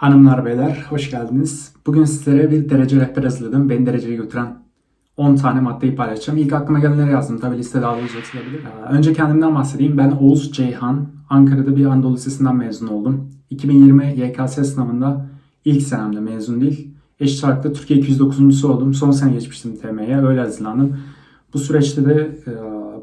Hanımlar beyler hoş geldiniz. Bugün sizlere bir derece rehber hazırladım. Beni dereceye götüren 10 tane maddeyi paylaşacağım. İlk aklıma gelenleri yazdım. Tabi liste daha da uzatılabilir. Ee, Önce kendimden bahsedeyim. Ben Oğuz Ceyhan. Ankara'da bir Anadolu Lisesi'nden mezun oldum. 2020 YKS sınavında ilk senemde mezun değil. Eşit olarak Türkiye 209. oldum. Son sene geçmiştim TM'ye. Öyle hazırlandım. Bu süreçte de e,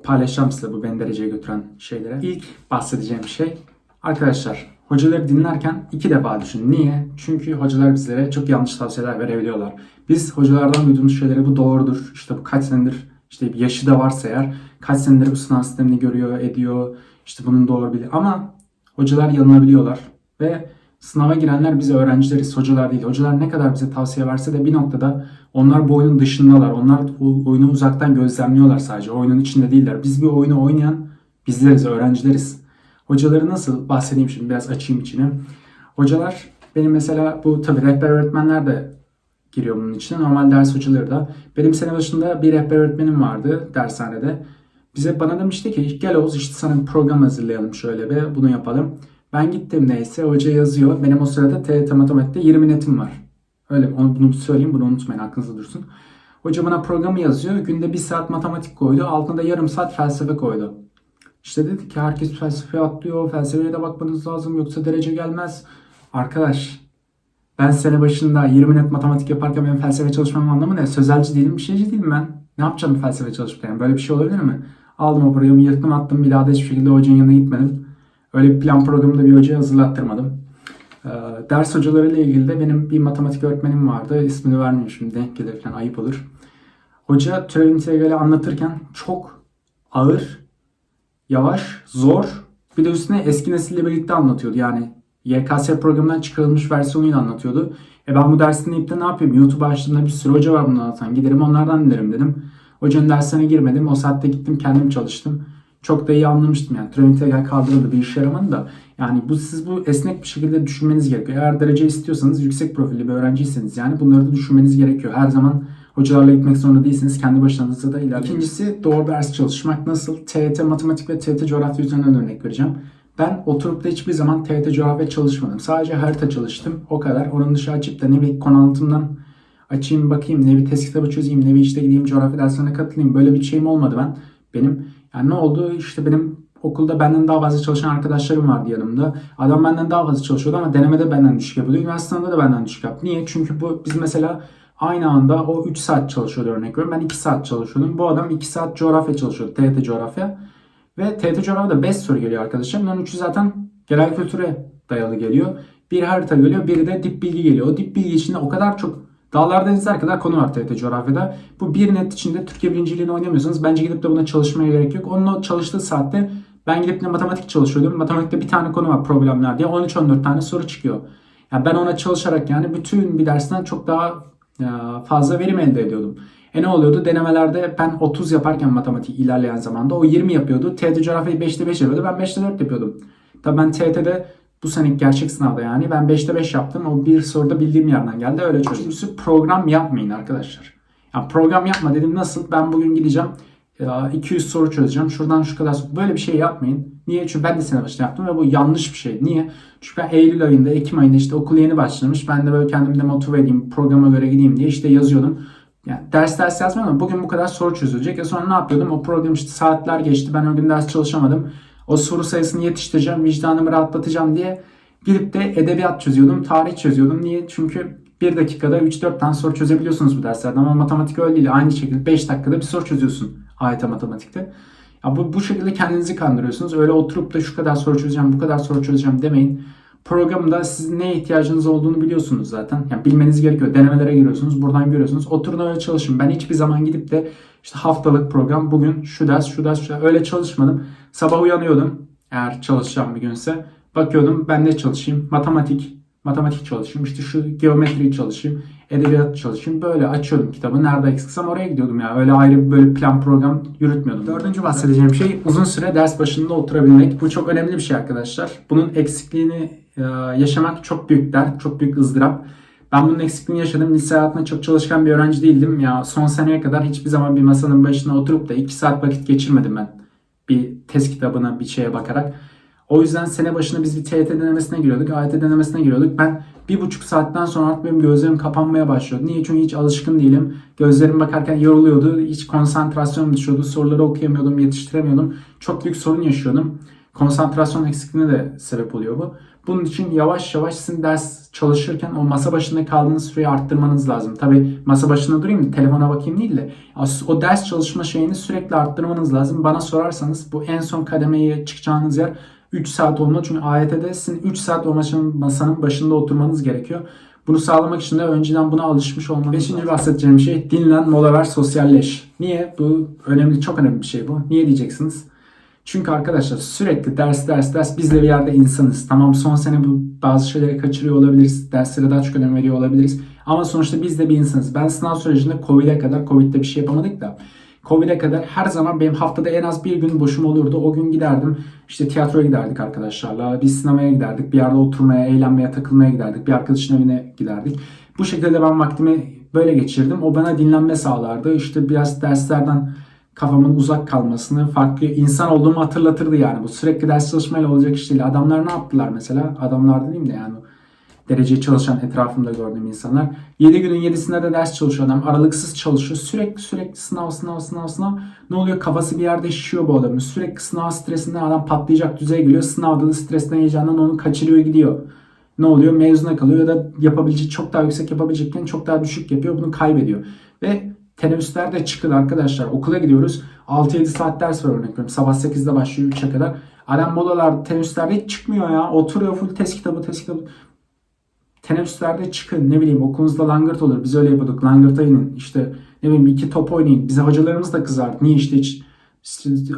paylaşacağım size bu beni dereceye götüren şeylere. İlk bahsedeceğim şey arkadaşlar hocaları dinlerken iki defa düşünün. Niye? Çünkü hocalar bizlere çok yanlış tavsiyeler verebiliyorlar. Biz hocalardan duyduğumuz şeyleri bu doğrudur. İşte bu kaç senedir işte bir yaşı da varsa eğer kaç senedir bu sınav sistemini görüyor, ediyor. İşte bunun doğru bilir. Ama hocalar yanılabiliyorlar ve sınava girenler biz öğrencileriz, hocalar değil. Hocalar ne kadar bize tavsiye verse de bir noktada onlar bu oyunun dışındalar. Onlar oyunu uzaktan gözlemliyorlar sadece. Oyunun içinde değiller. Biz bir oyunu oynayan bizleriz, öğrencileriz. Hocaları nasıl bahsedeyim şimdi biraz açayım içine. Hocalar benim mesela bu tabii rehber öğretmenler de giriyor bunun içine. Normal ders hocaları da. Benim sene başında bir rehber öğretmenim vardı dershanede. Bize bana demişti ki gel Oğuz işte sana bir program hazırlayalım şöyle bir bunu yapalım. Ben gittim neyse hoca yazıyor. Benim o sırada TYT matematikte 20 netim var. Öyle onu bunu söyleyeyim bunu unutmayın aklınızda dursun. Hoca bana programı yazıyor. Günde bir saat matematik koydu. Altına da yarım saat felsefe koydu. İşte dedi ki herkes felsefeye atlıyor. Felsefeye de bakmanız lazım yoksa derece gelmez. Arkadaş ben sene başında 20 net matematik yaparken benim felsefe çalışmamın anlamı ne? Sözelci değilim, bir şeyci değilim ben. Ne yapacağım felsefe çalışırken? Yani böyle bir şey olabilir mi? Aldım o programı, yırttım attım. Bir daha da hiçbir şekilde hocanın yanına gitmedim. Öyle bir plan programında bir hocaya hazırlattırmadım. Ee, ders hocalarıyla ilgili de benim bir matematik öğretmenim vardı. İsmini vermeyeyim şimdi denk gelir falan ayıp olur. Hoca türev integrali anlatırken çok ağır, yavaş, zor bir de üstüne eski nesille birlikte anlatıyordu. Yani YKS programından çıkarılmış versiyonuyla anlatıyordu. E ben bu dersi dinleyip de ne yapayım? YouTube açtığımda bir sürü hoca var bunu anlatan. Giderim onlardan dinlerim dedim. Hocanın dersine girmedim. O saatte gittim kendim çalıştım. Çok da iyi anlamıştım yani. Türev integral kaldırıldı bir işe yaramadı da. Yani bu siz bu esnek bir şekilde düşünmeniz gerekiyor. Eğer derece istiyorsanız yüksek profilli bir öğrenciyseniz yani bunları da düşünmeniz gerekiyor. Her zaman hocalarla gitmek zorunda değilsiniz. Kendi başınıza da ilerleyin. İkincisi doğru ders çalışmak. Nasıl? TYT matematik ve TYT coğrafya üzerinden örnek vereceğim. Ben oturup da hiçbir zaman TYT coğrafya çalışmadım. Sadece harita çalıştım. O kadar. Onun dışı açıp da ne bir konu anlatımdan açayım bakayım, ne bir test kitabı çözeyim, ne bir işte gideyim coğrafya dersine katılayım. Böyle bir şeyim olmadı ben. Benim yani ne oldu? İşte benim okulda benden daha fazla çalışan arkadaşlarım vardı yanımda. Adam benden daha fazla çalışıyordu ama denemede benden düşük yapıyordu. Üniversitede de benden düşük yaptı. Niye? Çünkü bu biz mesela aynı anda o 3 saat çalışıyordu örnek veriyorum. Ben 2 saat çalışıyordum. Bu adam 2 saat coğrafya çalışıyordu. TYT coğrafya. Ve TYT coğrafyada 5 soru geliyor arkadaşlar. Bunların 3'ü zaten genel kültüre dayalı geliyor. Bir harita geliyor, biri de dip bilgi geliyor. O dip bilgi içinde o kadar çok dağlar denizler kadar konu var TYT coğrafyada. Bu bir net içinde Türkiye birinciliğini oynamıyorsanız bence gidip de buna çalışmaya gerek yok. Onun o çalıştığı saatte ben gidip de matematik çalışıyordum. Matematikte bir tane konu var problemler diye. 13-14 tane soru çıkıyor. Yani ben ona çalışarak yani bütün bir dersten çok daha fazla verim elde ediyordum. E ne oluyordu? Denemelerde ben 30 yaparken matematik ilerleyen zamanda o 20 yapıyordu. TET coğrafyayı 5'te 5 yapıyordu. Ben 5'te 4 yapıyordum. Tabii ben TET'de bu seneki gerçek sınavda yani ben 5'te 5 yaptım. O bir soruda bildiğim yerden geldi. Öyle çözdüm. Program yapmayın arkadaşlar. Yani program yapma dedim nasıl? Ben bugün gideceğim 200 soru çözeceğim. Şuradan şu kadar. Böyle bir şey yapmayın. Niye? Çünkü ben de sene başında yaptım ve bu yanlış bir şey. Niye? Çünkü ben Eylül ayında, Ekim ayında işte okul yeni başlamış. Ben de böyle kendimi de motive edeyim, programa göre gideyim diye işte yazıyordum. Yani ders ders yazmıyordum ama bugün bu kadar soru çözülecek. E sonra ne yapıyordum? O program işte saatler geçti. Ben o gün ders çalışamadım. O soru sayısını yetiştireceğim, vicdanımı rahatlatacağım diye gidip de edebiyat çözüyordum, tarih çözüyordum. Niye? Çünkü bir dakikada 3-4 tane soru çözebiliyorsunuz bu derslerden ama matematik öyle değil. Aynı şekilde 5 dakikada bir soru çözüyorsun AYT matematikte. Ya bu, bu şekilde kendinizi kandırıyorsunuz. Öyle oturup da şu kadar soru çözeceğim, bu kadar soru çözeceğim demeyin. Programda sizin neye ihtiyacınız olduğunu biliyorsunuz zaten. Yani bilmeniz gerekiyor. Denemelere giriyorsunuz. Buradan görüyorsunuz. Oturun öyle çalışın. Ben hiçbir zaman gidip de işte haftalık program bugün şu ders, şu ders, şu ders. Öyle çalışmadım. Sabah uyanıyordum. Eğer çalışacağım bir günse. Bakıyordum ben ne çalışayım? Matematik, matematik çalışayım. İşte şu geometri çalışayım. Edebiyat çalışayım. Böyle açıyordum kitabı. Nerede eksiksem oraya gidiyordum ya. Öyle ayrı böyle plan program yürütmüyordum. Dördüncü bahsedeceğim şey uzun süre ders başında oturabilmek. Bu çok önemli bir şey arkadaşlar. Bunun eksikliğini e, yaşamak çok büyük dert, çok büyük ızdırap. Ben bunun eksikliğini yaşadım. Lise hayatında çok çalışkan bir öğrenci değildim. Ya son seneye kadar hiçbir zaman bir masanın başına oturup da 2 saat vakit geçirmedim ben. Bir test kitabına, bir şeye bakarak. O yüzden sene başına biz bir TYT denemesine giriyorduk. AYT denemesine giriyorduk. Ben bir buçuk saatten sonra artık benim gözlerim kapanmaya başlıyordu. Niye? Çünkü hiç alışkın değilim. Gözlerim bakarken yoruluyordu. Hiç konsantrasyonum düşüyordu. Soruları okuyamıyordum, yetiştiremiyordum. Çok büyük sorun yaşıyordum. Konsantrasyon eksikliğine de sebep oluyor bu. Bunun için yavaş yavaş sizin ders çalışırken o masa başında kaldığınız süreyi arttırmanız lazım. Tabi masa başında durayım da telefona bakayım değil de o ders çalışma şeyini sürekli arttırmanız lazım. Bana sorarsanız bu en son kademeye çıkacağınız yer 3 saat olmalı. Çünkü AYT'de sizin 3 saat o masanın, başında oturmanız gerekiyor. Bunu sağlamak için de önceden buna alışmış olmanız Beşinci bahsedeceğim şey dinlen, mola ver, sosyalleş. Niye? Bu önemli, çok önemli bir şey bu. Niye diyeceksiniz? Çünkü arkadaşlar sürekli ders ders ders biz de bir yerde insanız. Tamam son sene bu bazı şeyleri kaçırıyor olabiliriz. Derslere daha çok önem veriyor olabiliriz. Ama sonuçta biz de bir insanız. Ben sınav sürecinde Covid'e kadar Covid'de bir şey yapamadık da Covid'e kadar her zaman benim haftada en az bir gün boşum olurdu. O gün giderdim. İşte tiyatroya giderdik arkadaşlarla. Bir sinemaya giderdik. Bir yerde oturmaya, eğlenmeye, takılmaya giderdik. Bir arkadaşın evine giderdik. Bu şekilde ben vaktimi böyle geçirdim. O bana dinlenme sağlardı. İşte biraz derslerden kafamın uzak kalmasını, farklı insan olduğumu hatırlatırdı yani. Bu sürekli ders çalışmayla olacak iş değil. Adamlar ne yaptılar mesela? Adamlar dediğim de yani dereceye çalışan etrafımda gördüğüm insanlar. 7 günün 7'sinde de ders çalışıyor adam. Aralıksız çalışıyor. Sürekli sürekli sınav sınav sınav sınav. Ne oluyor? Kafası bir yerde şişiyor bu adamın. Sürekli sınav stresinden adam patlayacak düzeye geliyor. Sınavda da stresten heyecandan onu kaçırıyor gidiyor. Ne oluyor? Mezuna kalıyor ya da yapabilecek çok daha yüksek yapabilecekken çok daha düşük yapıyor. Bunu kaybediyor. Ve teneffüsler de çıkın arkadaşlar. Okula gidiyoruz. 6-7 saat ders var örnek veriyorum. Sabah 8'de başlıyor 3'e kadar. Adam molalar teneffüslerde hiç çıkmıyor ya. Oturuyor full test kitabı test kitabı. Teneffüslerde çıkın ne bileyim okulunuzda langırt olur. Biz öyle yapıyorduk. Langırta inin. İşte ne bileyim iki top oynayın. Bize hocalarımız da kızardı. Niye işte hiç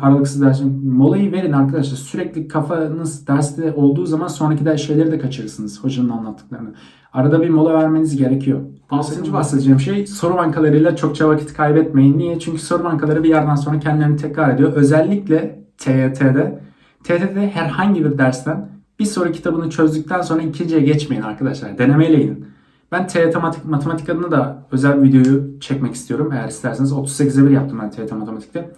aralıksız ders. Molayı verin arkadaşlar. Sürekli kafanız derste olduğu zaman sonraki ders şeyleri de kaçırırsınız hocanın anlattıklarını. Arada bir mola vermeniz gerekiyor. Altıncı bahsedeceğim şey soru bankalarıyla çokça vakit kaybetmeyin. Niye? Çünkü soru bankaları bir yerden sonra kendilerini tekrar ediyor. Özellikle TYT'de. TYT'de herhangi bir dersten bir soru kitabını çözdükten sonra ikinciye geçmeyin arkadaşlar. Denemeyle inin. Ben TYT matematik, matematik adına da özel videoyu çekmek istiyorum. Eğer isterseniz 38'e 1 yaptım ben TYT matematikte.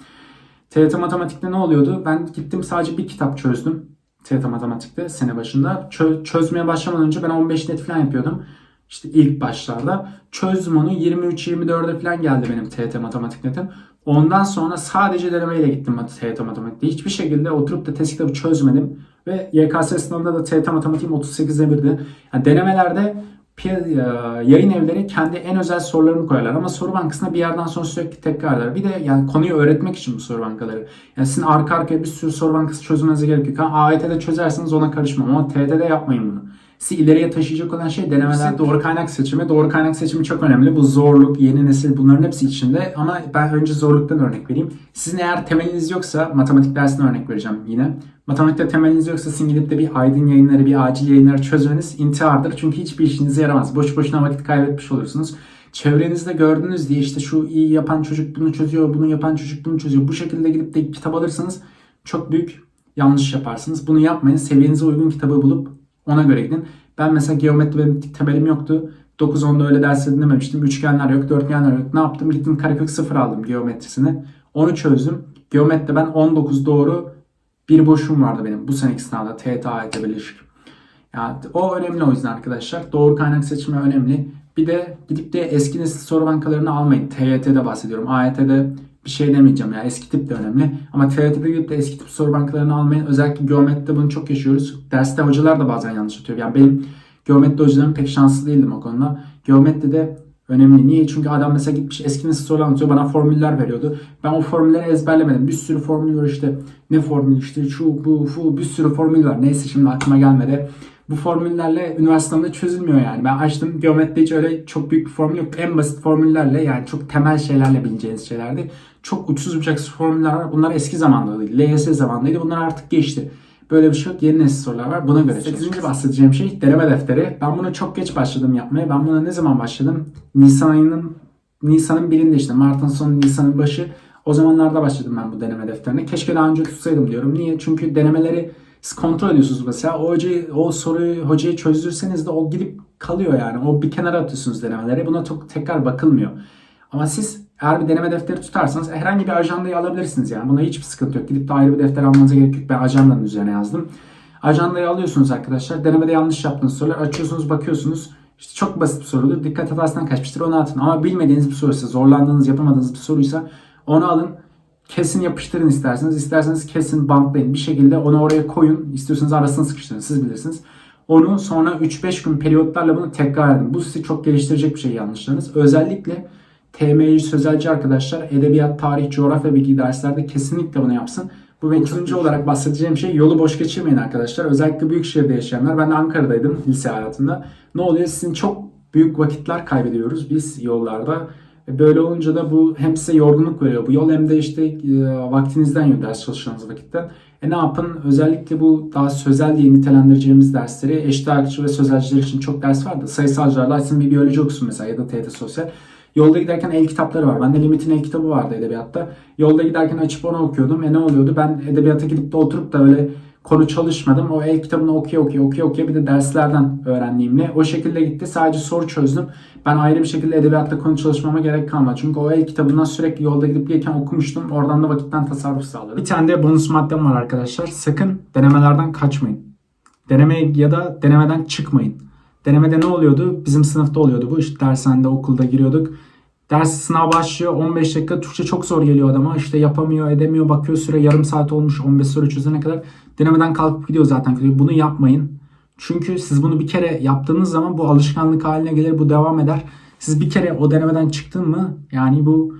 TYT matematikte ne oluyordu? Ben gittim sadece bir kitap çözdüm. TYT matematikte sene başında. Çö- çözmeye başlamadan önce ben 15 net falan yapıyordum. İşte ilk başlarda. Çözdüm onu 23-24'e falan geldi benim TYT matematik netim. Ondan sonra sadece denemeyle gittim TYT matematikte. Hiçbir şekilde oturup da test kitabı çözmedim. Ve YKS sınavında da TYT matematiğim 38'e 1'di. Yani denemelerde yayın evleri kendi en özel sorularını koyarlar ama soru bankasına bir yerden sonra sürekli tekrar eder. Bir de yani konuyu öğretmek için bu soru bankaları. Yani sizin arka arkaya bir sürü soru bankası çözmenize gerek yok. AYT'de çözerseniz ona karışmam ama TYT'de yapmayın bunu. Sizi ileriye taşıyacak olan şey denemeler. Doğru kaynak seçimi. Doğru kaynak seçimi çok önemli. Bu zorluk, yeni nesil bunların hepsi içinde. Ama ben önce zorluktan örnek vereyim. Sizin eğer temeliniz yoksa matematik dersine örnek vereceğim yine. Matematikte temeliniz yoksa sizin gidip de bir aydın yayınları, bir acil yayınları çözmeniz intihardır. Çünkü hiçbir işinize yaramaz. Boş boşuna vakit kaybetmiş olursunuz. Çevrenizde gördünüz diye işte şu iyi yapan çocuk bunu çözüyor, bunu yapan çocuk bunu çözüyor. Bu şekilde gidip de kitap alırsanız çok büyük yanlış yaparsınız. Bunu yapmayın. Seviyenize uygun kitabı bulup ona göre gidin. Ben mesela geometri benim temelim yoktu. 9-10'da öyle ders dinlememiştim. Üçgenler yok, dörtgenler yok. Ne yaptım? Gittim karekök 0 aldım geometrisini. Onu çözdüm. Geometride ben 19 doğru bir boşum vardı benim bu seneki sınavda TET birleşik. Yani o önemli o yüzden arkadaşlar. Doğru kaynak seçimi önemli. Bir de gidip de eski nesil soru bankalarını almayın. TYT'de bahsediyorum. AYT'de bir şey demeyeceğim ya. Eski tip de önemli. Ama TYT'de gidip de eski tip soru bankalarını almayın. Özellikle geometride bunu çok yaşıyoruz. Derste hocalar da bazen yanlış atıyor. Yani benim geometri hocalarım pek şanslı değildim o konuda. Geometride önemli. Niye? Çünkü adam mesela gitmiş eski nesil soru anlatıyor. Bana formüller veriyordu. Ben o formülleri ezberlemedim. Bir sürü formül var işte. Ne formül işte şu bu bu bir sürü formül var. Neyse şimdi aklıma gelmedi. Bu formüllerle üniversitemde çözülmüyor yani. Ben açtım geometride hiç öyle çok büyük bir formül yok. En basit formüllerle yani çok temel şeylerle bileceğiniz şeylerdi. Çok uçsuz bucaksız formüller var. Bunlar eski zamandaydı. LYS zamandaydı. Bunlar artık geçti. Böyle bir şey yok. Yeni nesil sorular var. Buna göre 8. bahsedeceğim şey deneme defteri. Ben bunu çok geç başladım yapmaya. Ben buna ne zaman başladım? Nisan ayının Nisan'ın birinde işte. Mart'ın sonu Nisan'ın başı. O zamanlarda başladım ben bu deneme defterine. Keşke daha önce tutsaydım diyorum. Niye? Çünkü denemeleri siz kontrol ediyorsunuz mesela. O, hocayı, o soruyu hocayı çözdürseniz de o gidip kalıyor yani. O bir kenara atıyorsunuz denemeleri. Buna çok tekrar bakılmıyor. Ama siz eğer bir deneme defteri tutarsanız herhangi bir ajandayı alabilirsiniz yani. Buna hiçbir sıkıntı yok. Gidip de ayrı bir defter almanıza gerek yok. Ben ajandanın üzerine yazdım. Ajandayı alıyorsunuz arkadaşlar. Denemede yanlış yaptığınız sorular açıyorsunuz bakıyorsunuz. İşte çok basit bir sorudur. Dikkat hatasından kaçmıştır onu atın. Ama bilmediğiniz bir soruysa, zorlandığınız, yapamadığınız bir soruysa onu alın. Kesin yapıştırın isterseniz. İsterseniz kesin bantlayın. Bir şekilde onu oraya koyun. İstiyorsanız arasına sıkıştırın. Siz bilirsiniz. Onu sonra 3-5 gün periyotlarla bunu tekrar edin. Bu sizi çok geliştirecek bir şey yanlışlarınız. Özellikle TM'yi sözelci arkadaşlar edebiyat, tarih, coğrafya bilgi derslerde kesinlikle bunu yapsın. Bu benim olarak bahsedeceğim şey yolu boş geçirmeyin arkadaşlar. Özellikle büyük şehirde yaşayanlar. Ben de Ankara'daydım lise hayatında. Ne oluyor? Sizin çok büyük vakitler kaybediyoruz biz yollarda. E, Böyle olunca da bu hem size yorgunluk veriyor bu yol hem de işte e, vaktinizden yiyor ders çalıştığınız vakitten. E ne yapın? Özellikle bu daha sözel diye nitelendireceğimiz dersleri eşit ağırlıkçı ve sözelciler için çok ders vardı. Sayısalcılarla açsın bir biyoloji okusun mesela ya da TET sosyal. Yolda giderken el kitapları var. Bende Limit'in el kitabı vardı edebiyatta. Yolda giderken açıp onu okuyordum. E ne oluyordu? Ben edebiyata gidip de oturup da öyle konu çalışmadım. O el kitabını okuya okuya okuya okuya bir de derslerden öğrendiğimle o şekilde gitti. Sadece soru çözdüm. Ben ayrı bir şekilde edebiyatta konu çalışmama gerek kalmadı. Çünkü o el kitabından sürekli yolda gidip gelirken okumuştum. Oradan da vakitten tasarruf sağladım. Bir tane de bonus maddem var arkadaşlar. Sakın denemelerden kaçmayın. Deneme ya da denemeden çıkmayın. Denemede ne oluyordu? Bizim sınıfta oluyordu bu. İşte dershanede, okulda giriyorduk. Ders sınav başlıyor. 15 dakika Türkçe çok zor geliyor adama. İşte yapamıyor, edemiyor. Bakıyor süre yarım saat olmuş. 15 soru çözene kadar. Denemeden kalkıp gidiyor zaten. Bunu yapmayın. Çünkü siz bunu bir kere yaptığınız zaman bu alışkanlık haline gelir. Bu devam eder. Siz bir kere o denemeden çıktın mı yani bu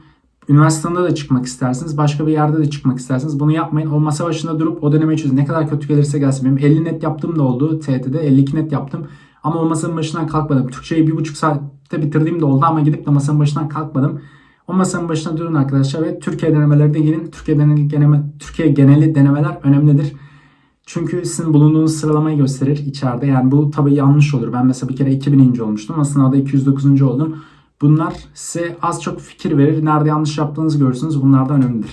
üniversitede de çıkmak istersiniz. Başka bir yerde de çıkmak istersiniz. Bunu yapmayın. O masa başında durup o denemeyi çözün. Ne kadar kötü gelirse gelsin. Benim 50 net yaptığım da oldu TET'de. 52 net yaptım. Ama o masanın başından kalkmadım. Türkçeyi bir buçuk saatte bitirdiğim de oldu ama gidip de masanın başından kalkmadım. O masanın başına durun arkadaşlar ve Türkiye denemeleri de girin. Türkiye geneli, deneme, Türkiye geneli denemeler önemlidir. Çünkü sizin bulunduğunuz sıralamayı gösterir içeride. Yani bu tabii yanlış olur. Ben mesela bir kere 2000. olmuştum ama sınavda 209. oldum. Bunlar size az çok fikir verir. Nerede yanlış yaptığınızı görürsünüz. Bunlar da önemlidir.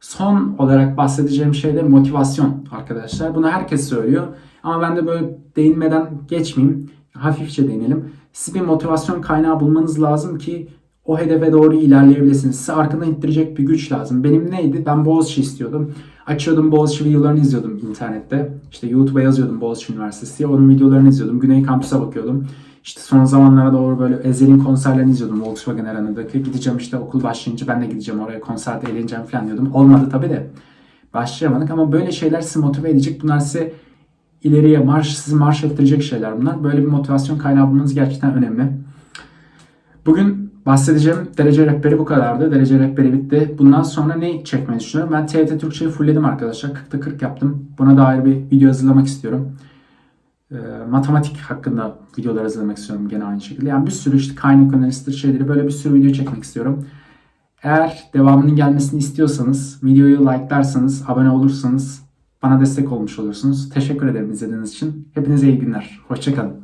Son olarak bahsedeceğim şey de motivasyon arkadaşlar. Bunu herkes söylüyor. Ama ben de böyle değinmeden geçmeyeyim. Hafifçe değinelim. Siz bir motivasyon kaynağı bulmanız lazım ki o hedefe doğru ilerleyebilirsiniz. Size arkadan ittirecek bir güç lazım. Benim neydi? Ben Boğaziçi istiyordum. Açıyordum Boğaziçi videolarını izliyordum internette. İşte YouTube'a yazıyordum Boğaziçi Üniversitesi. Onun videolarını izliyordum. Güney Kampüs'e bakıyordum. İşte son zamanlara doğru böyle Ezel'in konserlerini izliyordum Volkswagen Arena'daki. Gideceğim işte okul başlayınca ben de gideceğim oraya konserde eğleneceğim falan diyordum. Olmadı tabii de. Başlayamadık ama böyle şeyler sizi motive edecek. Bunlar size ileriye marş, sizi marş ettirecek şeyler bunlar. Böyle bir motivasyon kaynağı bulmanız gerçekten önemli. Bugün bahsedeceğim derece rehberi bu kadardı. Derece rehberi bitti. Bundan sonra ne çekmeyi düşünüyorum? Ben TYT Türkçeyi fullledim arkadaşlar. 40'ta 40 yaptım. Buna dair bir video hazırlamak istiyorum. Ee, matematik hakkında videolar hazırlamak istiyorum gene aynı şekilde. Yani bir sürü işte kaynak analisidir şeyleri böyle bir sürü video çekmek istiyorum. Eğer devamının gelmesini istiyorsanız videoyu like'larsanız, abone olursanız bana destek olmuş olursunuz. Teşekkür ederim izlediğiniz için. Hepinize iyi günler. Hoşçakalın.